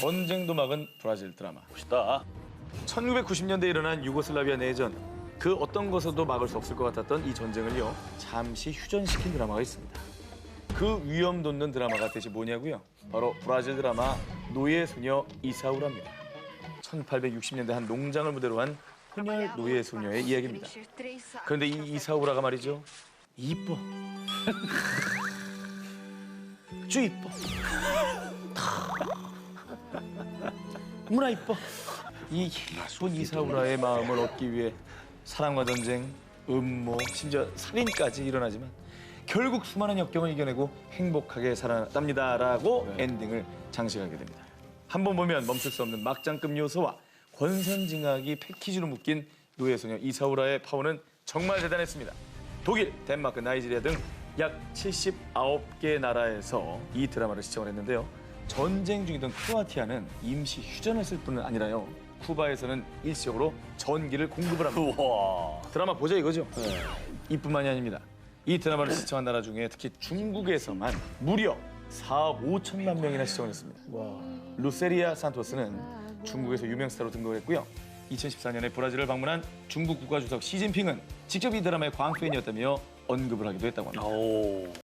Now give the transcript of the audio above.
전쟁도 막은 브라질 드라마. 멋있다. 1990년대에 일어난 유고슬라비아 내전. 그 어떤 것에도 막을 수 없을 것 같았던 이 전쟁을요. 잠시 휴전시킨 드라마가 있습니다. 그 위험 돋는 드라마가 대체 뭐냐고요? 바로 브라질 드라마 노예 소녀 이사우라입니다. 1860년대 한 농장을 무대로 한 혼혈 노예 소녀의 이야기입니다. 그런데 이 이사우라가 말이죠. 이뻐. 쭈 이뻐. 무나 이뻐. 이 예쁜 이사우라의 마음을 얻기 위해 사랑과 전쟁, 음모, 심지어 살인까지 일어나지만 결국 수많은 역경을 이겨내고 행복하게 살아납니다라고 엔딩을 장식하게 됩니다. 한 번 보면 멈출 수 없는 막장급 요소와 권선징악이 패키지로 묶인 노예소녀 이사우라의 파워는 정말 대단했습니다. 독일, 덴마크, 나이지리아 등 약 79개 나라에서 이 드라마를 시청을 했는데요. 전쟁 중이던 크로아티아는 임시 휴전을 쓸 뿐은 아니라요. 쿠바에서는 일시적으로 전기를 공급을 합니다. 드라마 보자 이거죠? 이뿐만이 아닙니다. 이 드라마를 시청한 나라 중에 특히 중국에서만 무려 4억 5천만 명이나 시청을 했습니다. 루세리아 산토스는 중국에서 유명 스타로 등극했고요. 2014년에 브라질을 방문한 중국 국가주석 시진핑은 직접 이 드라마의 광팬이었다며 언급을 하기도 했다고 합니다. 오.